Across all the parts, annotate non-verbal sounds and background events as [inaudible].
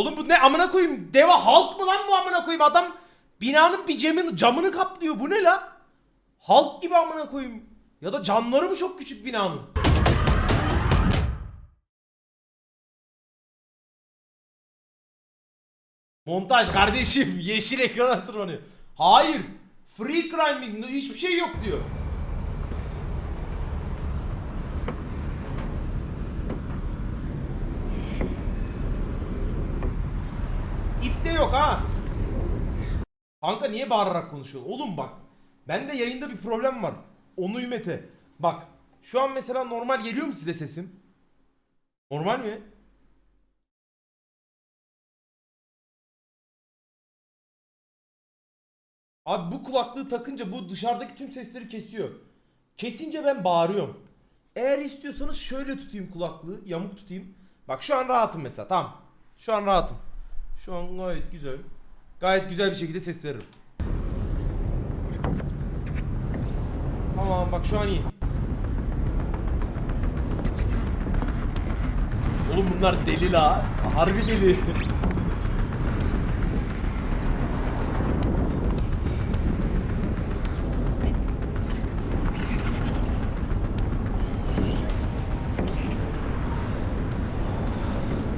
Oğlum bu ne amına koyayım? Deva halk mı lan bu amına koyayım? Adam binanın bir camını, camını kaplıyor. Bu ne la? Halk gibi amına koyayım. Ya da camları mı çok küçük binanın? Montaj kardeşim [laughs] yeşil ekrana tırmanıyor. Hayır. Free climbing hiçbir şey yok diyor. İp de yok ha. Kanka niye bağırarak konuşuyorsun? Oğlum bak. Bende yayında bir problem var. Onu Ümete. Bak. Şu an mesela normal geliyor mu size sesim? Normal mi? Abi bu kulaklığı takınca bu dışarıdaki tüm sesleri kesiyor. Kesince ben bağırıyorum. Eğer istiyorsanız şöyle tutayım kulaklığı, yamuk tutayım. Bak şu an rahatım mesela, tamam. Şu an rahatım. Şu an gayet güzel. Gayet güzel bir şekilde ses veririm. Tamam bak şu an iyi. Oğlum bunlar deli la. Harbi deli.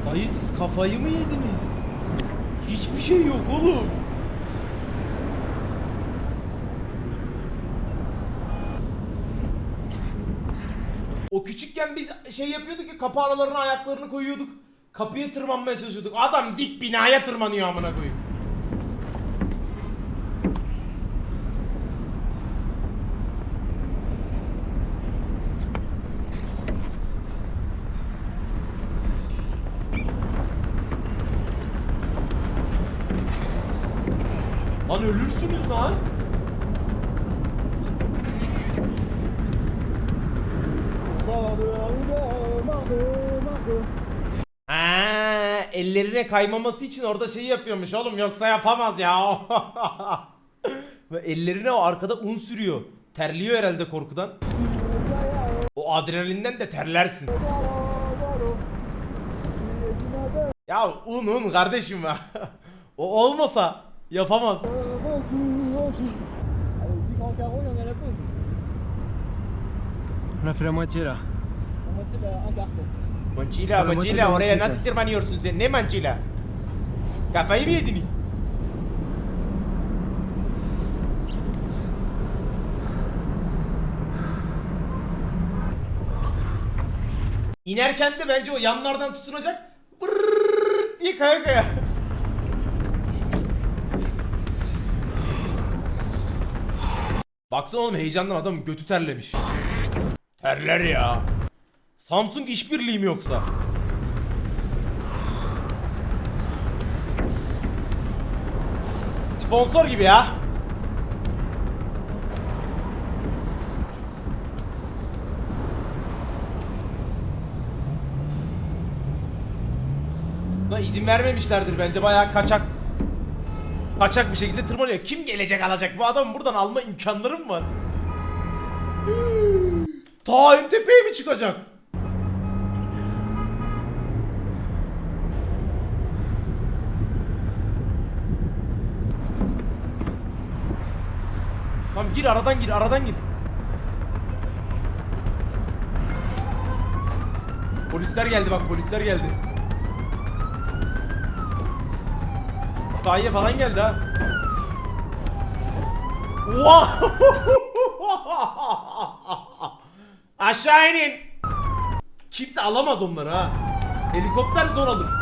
Dayı siz kafayı mı yediniz? Şey yok oğlum. O küçükken biz şey yapıyorduk ya kapı aralarına ayaklarını koyuyorduk. Kapıya tırmanmaya çalışıyorduk. Adam dik binaya tırmanıyor amına koyayım. Ellerine kaymaması için orada şeyi yapıyormuş oğlum yoksa yapamaz ya. [laughs] Ve ellerine o arkada un sürüyor. Terliyor herhalde korkudan. O adrenalinden de terlersin. Ya un un kardeşim ya. [laughs] o olmasa yapamaz. Allez, 10 grands carreaux et on est à la pause. On a fait la moitié là. La moitié, un quart mancila maçı oraya nasıl tırmanıyorsun sen? Ne mancila? Kafayı mı yediniz? İnerken de bence o yanlardan tutunacak. Vırrrr diye kaya kaya. Baksana oğlum heyecandan adam götü terlemiş. Terler ya. Samsung işbirliği mi yoksa? Sponsor gibi ya. Buna izin vermemişlerdir bence bayağı kaçak. Kaçak bir şekilde tırmanıyor. Kim gelecek alacak? Bu adamın buradan alma imkanları mı var? Ta tepeye mi çıkacak? Gir aradan gir aradan gir. Polisler geldi bak polisler geldi. Dayıya falan geldi ha. [laughs] Aşağı inin. Kimse alamaz onları ha. Helikopter zor alır.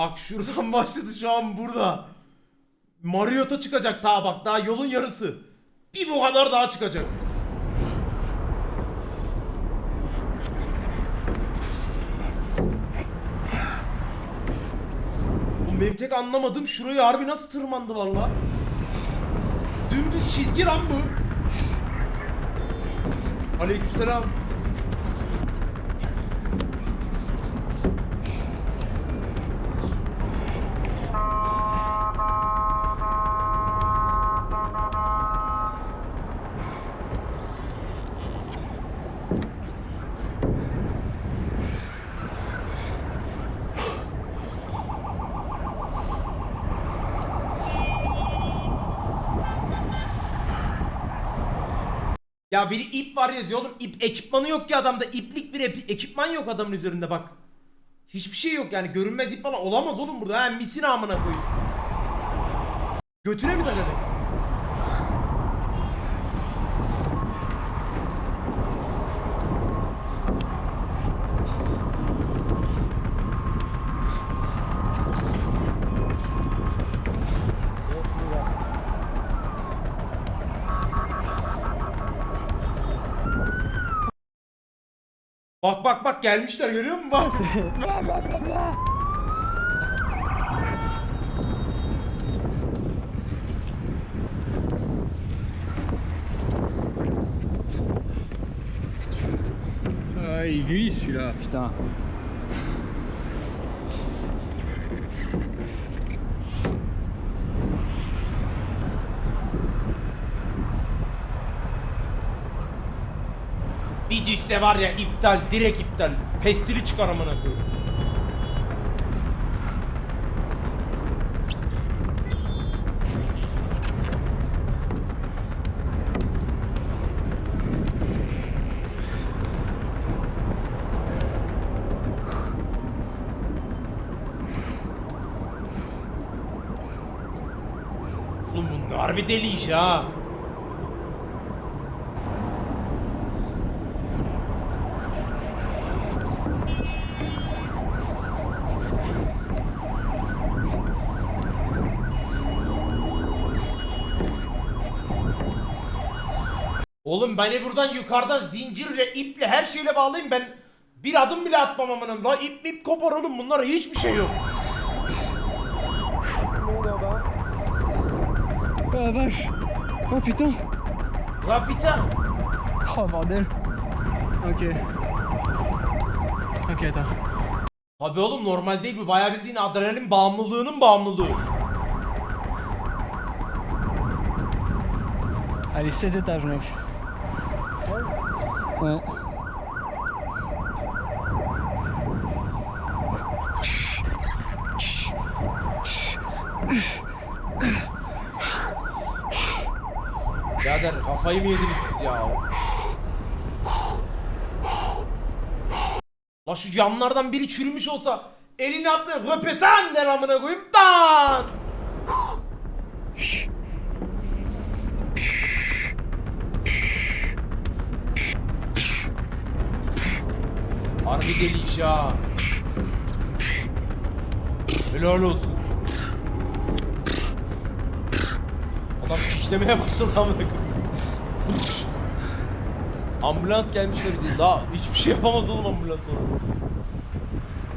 Bak şuradan [laughs] başladı şu an burada. Mario'ta çıkacak daha bak daha yolun yarısı. Bir bu kadar daha çıkacak. Oğlum benim tek anlamadığım şurayı harbi nasıl tırmandılar la? Dümdüz çizgi lan bu. Aleykümselam. Ya biri ip var yazıyor oğlum. İp ekipmanı yok ki adamda. İplik bir epi- ekipman yok adamın üzerinde bak. Hiçbir şey yok yani. Görünmez ip falan olamaz oğlum burada. Ha misin amına koyayım. Götüne mi takacak? Bak bak bak gelmişler görüyor musun bak. Ah, il glisse celui-là, putain. Bir düşse var ya iptal direkt iptal. Pestili çıkar amına koyayım. Oğlum bu harbi deli iş ha. Oğlum beni buradan yukarıdan zincirle, iple, her şeyle bağlayayım ben bir adım bile atmam amınım. La ip ip kopar oğlum bunlara hiçbir şey yok. La vache Oh putain Zapita. Oh bordel Ok. Ok, attends. Tabi oğlum normal değil bu bayağı bildiğin adrenalin bağımlılığının bağımlılığı. Allez, 7 étages, mec. Ouais. Birader kafayı mı yediniz siz ya? La şu camlardan biri çürümüş olsa elini attı röpeten der amına koyayım dan. Harbi deli iş ha. Helal olsun. Adam kişlemeye başladı amına. Ambulans gelmiş de bir değil. Daha hiçbir şey yapamaz oğlum ambulans ona.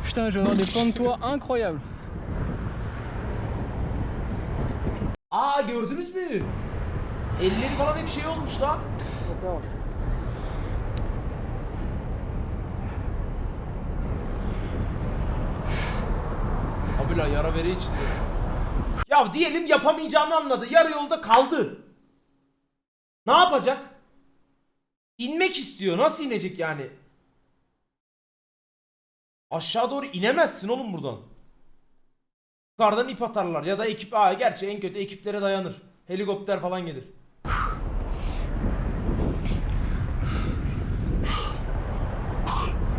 Putain, je vais des plans de toit incroyables. Aa gördünüz mü? Elleri falan hep şey olmuş lan. Abi la yara vere içinde. Ya diyelim yapamayacağını anladı. Yarı yolda kaldı. Ne yapacak? İnmek istiyor. Nasıl inecek yani? Aşağı doğru inemezsin oğlum buradan. Yukarıdan ip atarlar ya da ekip aa gerçi en kötü ekiplere dayanır. Helikopter falan gelir.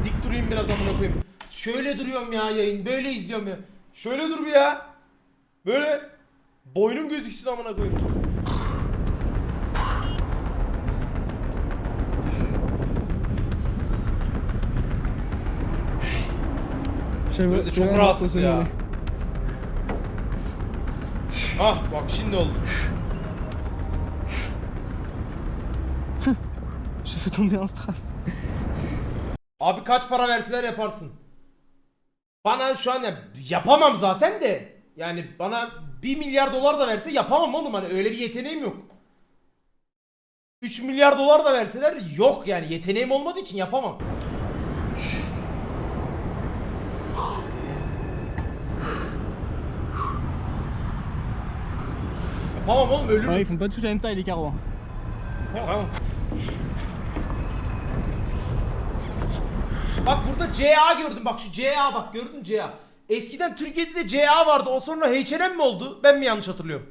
Dik durayım biraz amına koyayım. Şöyle duruyorum ya yayın. Böyle izliyorum ya. Şöyle dur bir ya. Böyle boynum gözüksün amına koyayım. Je Böyle de çok rahatsız ya. Ah bak şimdi oldu. Je fais tomber un strap. Abi kaç para verseler yaparsın. Bana şu an ya, yapamam zaten de. Yani bana 1 milyar dolar da verse yapamam oğlum hani öyle bir yeteneğim yok. 3 milyar dolar da verseler yok yani yeteneğim olmadığı için yapamam. Yapamam oğlum ölürüm. Ouais, ils font pas tous la même taille, les carreaux. hein. Yok Bak burada CA gördüm. Bak şu CA bak gördün mü CA. Eskiden Türkiye'de de CA vardı. O sonra H&M mi oldu? Ben mi yanlış hatırlıyorum?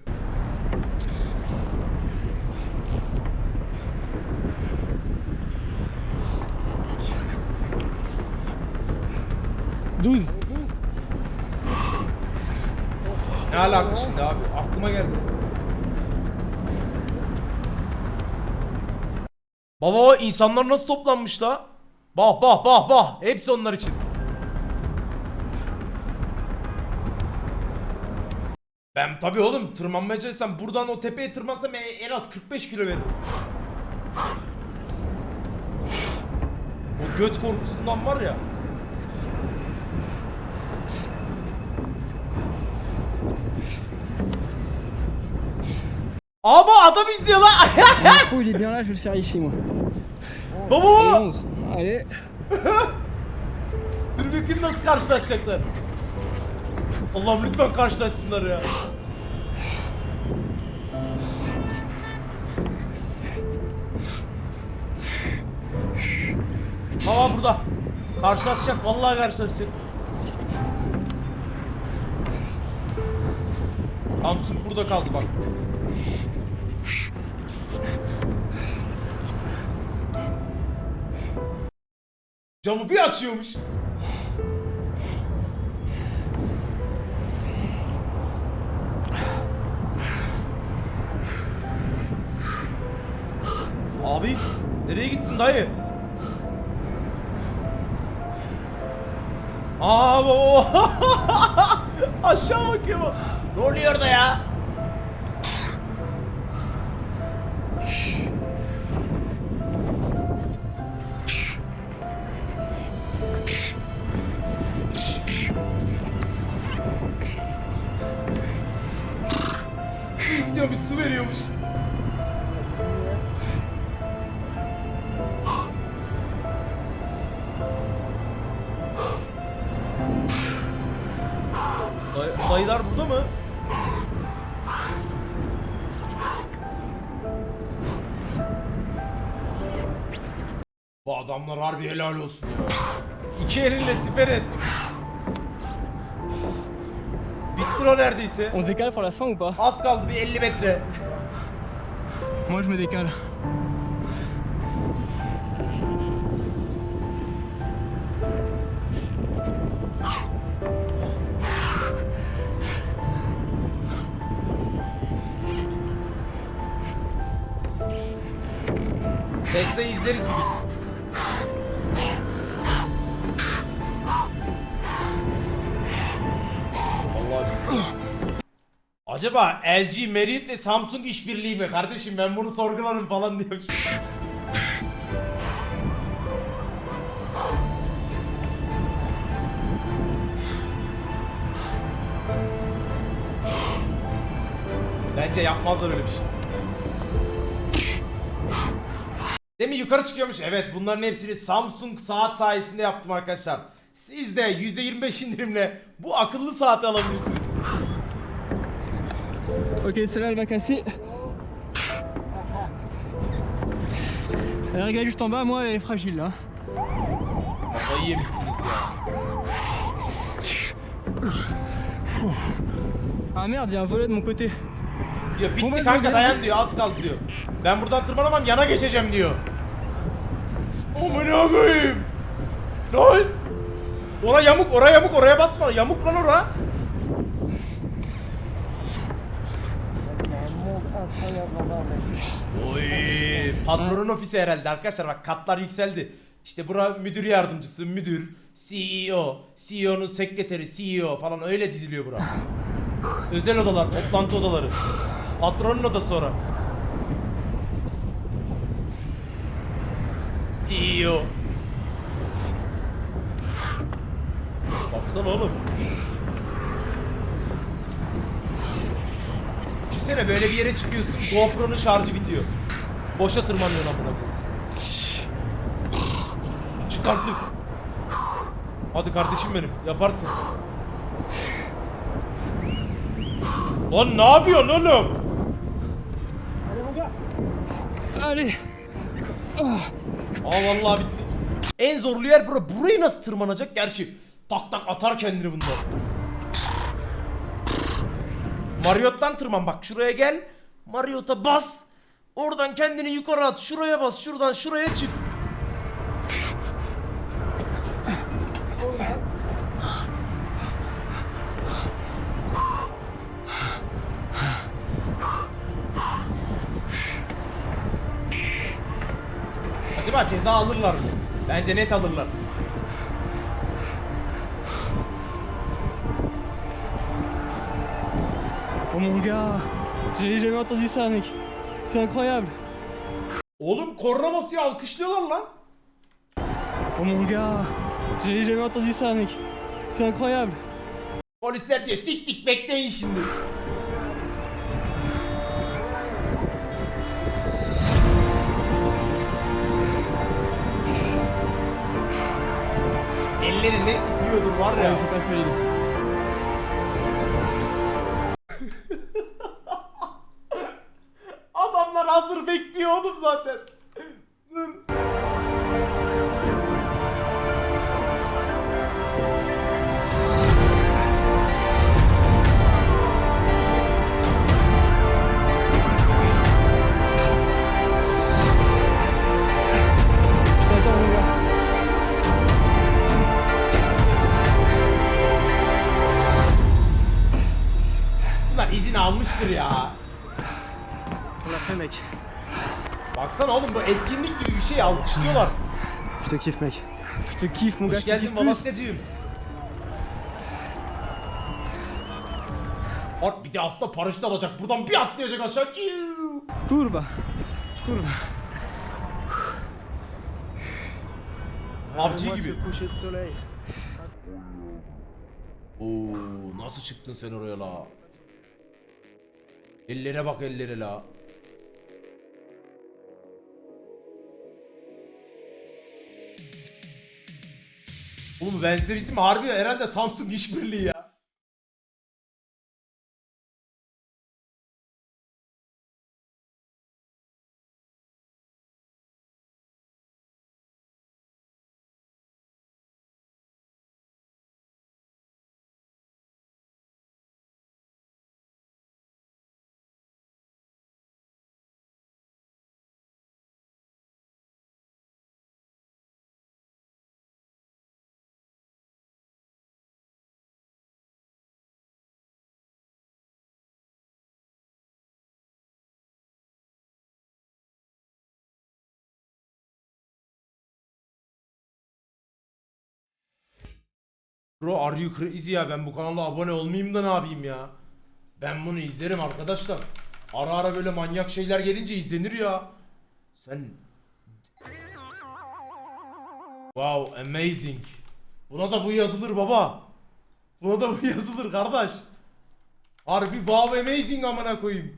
Düz. Ne alaka şimdi abi? Aklıma geldi. Baba insanlar nasıl toplanmış la? Bah bah bah bah. Hepsi onlar için. Ben tabii oğlum tırmanmaya çalışsam buradan o tepeye tırmansam e- en az 45 kilo veririm. O göt korkusundan var ya. Ama adam izliyor lan. Micro il est bien là, je vais le faire ici moi. Baba Et baba. 11. Allez. Dur bakayım nasıl karşılaşacaklar. Allah'ım lütfen karşılaşsınlar ya. Hava burada. Karşılaşacak. Vallahi karşılaşacak. Samsung burada kaldı bak. Camı bir açıyormuş. Abi nereye gittin dayı? Aa baba. [laughs] Aşağı bakıyor bu. Ne oluyor da ya? İstiyormuş, su veriyormuş. Day- dayılar burada mı? Bu adamlar harbi helal olsun ya. İki elinle siper et. Bitti o neredeyse. On se décale pour la fin ou pas Az kaldı bir 50 metre. Moi je me décale. Tesla izleriz bugün. Acaba LG, Merit ve Samsung işbirliği mi kardeşim ben bunu sorgularım falan diyormuş. Bence yapmazlar öyle bir şey. Demin yukarı çıkıyormuş. Evet bunların hepsini Samsung saat sayesinde yaptım arkadaşlar. Siz de %25 indirimle bu akıllı saati alabilirsiniz. Ok, celle-là elle va casser. Elle régale juste en bas, moi elle est fragile là. Ah merde, il y a un volet de mon côté. Diyor bitti Bomba kanka bomba. dayan diyor az kaldı diyor. Ben buradan tırmanamam yana geçeceğim diyor. Amına koyayım. Lan. Ora yamuk oraya yamuk oraya basma yamuk lan ora. Oy, patronun ofisi herhalde arkadaşlar bak katlar yükseldi. İşte bura müdür yardımcısı, müdür, CEO, CEO'nun sekreteri, CEO falan öyle diziliyor bura. Özel odalar, toplantı odaları. Patronun odası ora. CEO. Baksana oğlum. Düşünsene böyle bir yere çıkıyorsun GoPro'nun şarjı bitiyor. Boşa tırmanıyorsun amına koyayım. Çık artık. Hadi kardeşim benim yaparsın. Lan ne yapıyorsun oğlum? Allez Aa vallahi bitti. En zorlu yer bura. Burayı nasıl tırmanacak? Gerçi tak tak atar kendini bunlar. Marriott'tan tırman bak şuraya gel. Marriott'a bas. Oradan kendini yukarı at. Şuraya bas. Şuradan şuraya çık. Acaba ceza alırlar mı? Bence net alırlar. Mon gars, j'ai jamais entendu ça, mec. C'est incroyable. Oğlum korna basıyor alkışlıyorlar lan. Oh mon gars, j'ai jamais entendu ça, mec. C'est incroyable. Polisler diyor siktik bekleyin şimdi. Elleri ne titriyordur var ya. Ouais, hazır bekliyor oğlum zaten. Dur. Bunlar izin almıştır ya. On l'a fait, mec. Baksana oğlum bu etkinlik gibi bir şey alkışlıyorlar. Te kiffe, mec. Te kiffe, mon gars. Hoş geldin babaskacığım. Bak bir de aslında paraşüt alacak. Buradan bir atlayacak aşağı. Kiu. Kurba. Kurba. PUBG gibi. Oo nasıl çıktın sen oraya la? Ellere bak ellere la. Oğlum ben size şey mi? Harbi herhalde Samsung işbirliği ya. Bro are you crazy ya ben bu kanala abone olmayayım da ne yapayım ya. Ben bunu izlerim arkadaşlar. Ara ara böyle manyak şeyler gelince izlenir ya. Sen... Wow amazing. Buna da bu yazılır baba. Buna da bu [laughs] yazılır kardeş. Harbi wow amazing amına koyayım.